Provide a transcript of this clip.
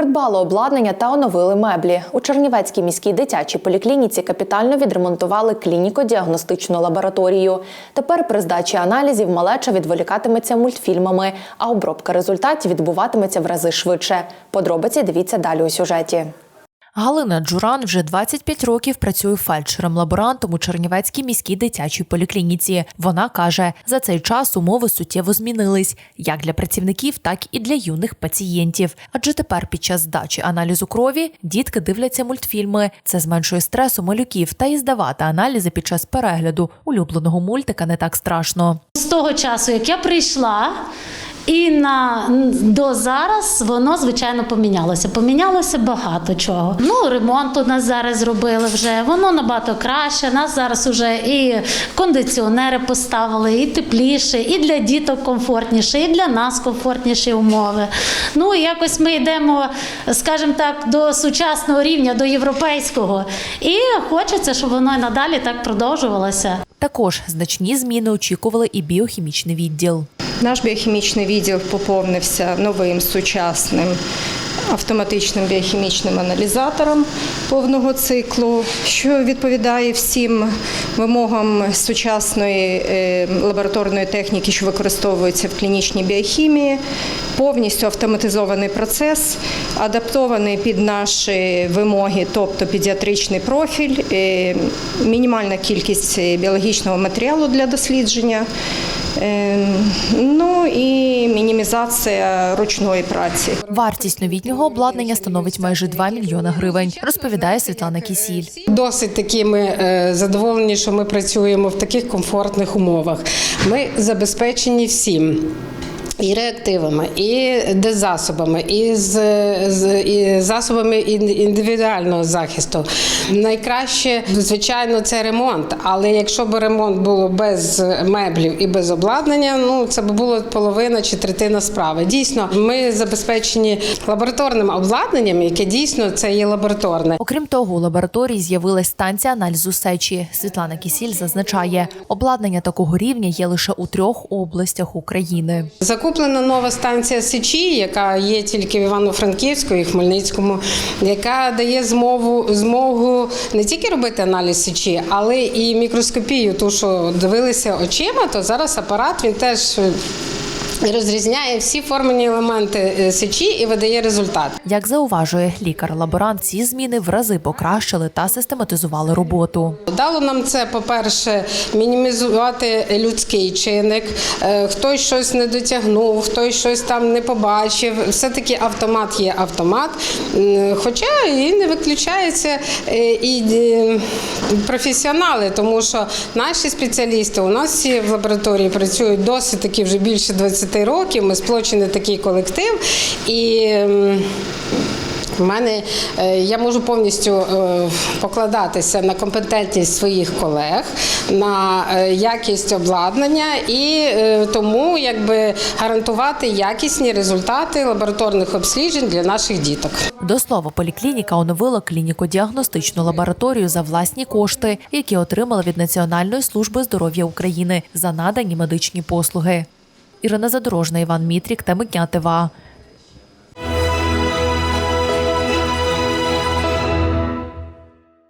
Придбали обладнання та оновили меблі. У Чернівецькій міській дитячій поліклініці капітально відремонтували клініко-діагностичну лабораторію. Тепер при здачі аналізів малеча відволікатиметься мультфільмами, а обробка результатів відбуватиметься в рази швидше. Подробиці дивіться далі у сюжеті. Галина Джуран вже 25 років працює фельдшером-лаборантом у Чернівецькій міській дитячій поліклініці. Вона каже, за цей час умови суттєво змінились як для працівників, так і для юних пацієнтів. Адже тепер під час здачі аналізу крові дітки дивляться мультфільми. Це зменшує стрес у малюків та і здавати аналізи під час перегляду улюбленого мультика не так страшно. З того часу, як я прийшла, і на до зараз воно звичайно помінялося. Помінялося багато чого. Ну, ремонт у нас зараз зробили вже. Воно набагато краще. Нас зараз вже і кондиціонери поставили, і тепліше, і для діток комфортніше, і для нас комфортніші умови. Ну якось ми йдемо, скажімо так, до сучасного рівня, до європейського. І хочеться, щоб воно і надалі так продовжувалося. Також значні зміни очікували і біохімічний відділ. Наш біохімічний відділ поповнився новим сучасним автоматичним біохімічним аналізатором повного циклу, що відповідає всім вимогам сучасної е, лабораторної техніки, що використовується в клінічній біохімії. Повністю автоматизований процес, адаптований під наші вимоги, тобто педіатричний профіль, е, мінімальна кількість біологічного матеріалу для дослідження. Е, Ну і мінімізація ручної праці. Вартість новітнього обладнання становить майже 2 мільйони гривень, розповідає Світлана Кісіль. Досить такі ми е, задоволені, що ми працюємо в таких комфортних умовах. Ми забезпечені всім. І реактивами, і дезасобами, і з, з і засобами індивідуального захисту. Найкраще, звичайно, це ремонт. Але якщо б ремонт було без меблів і без обладнання, ну це б було половина чи третина справи. Дійсно, ми забезпечені лабораторним обладнанням, яке дійсно це є лабораторне. Окрім того, у лабораторії з'явилась станція аналізу сечі. Світлана Кісіль зазначає, обладнання такого рівня є лише у трьох областях України. Закуплена нова станція Сечі, яка є тільки в Івано-Франківську і Хмельницькому, яка дає змогу змогу не тільки робити аналіз сечі, але і мікроскопію. Ту, що дивилися очима, то зараз апарат він теж. Розрізняє всі формені елементи е, сечі і видає результат. Як зауважує лікар-лаборант, ці зміни в рази покращили та систематизували роботу. Дало нам це, по-перше, мінімізувати людський чинник. Е, Хтось щось не дотягнув, хтось щось там не побачив. Все-таки автомат є автомат. Хоча і не виключається е, і професіонали, тому що наші спеціалісти у нас всі в лабораторії працюють досить таки вже більше 20 років. Ми сплочений такий колектив. І в мене е, я можу повністю е, покладатися на компетентність своїх колег, на е, якість обладнання і тому якби гарантувати якісні результати лабораторних обсліджень для наших діток. До слова, поліклініка оновила клініко-діагностичну лабораторію за власні кошти, які отримала від Національної служби здоров'я України за надані медичні послуги. Ірина Задорожна, Іван Мітрік та ТВА.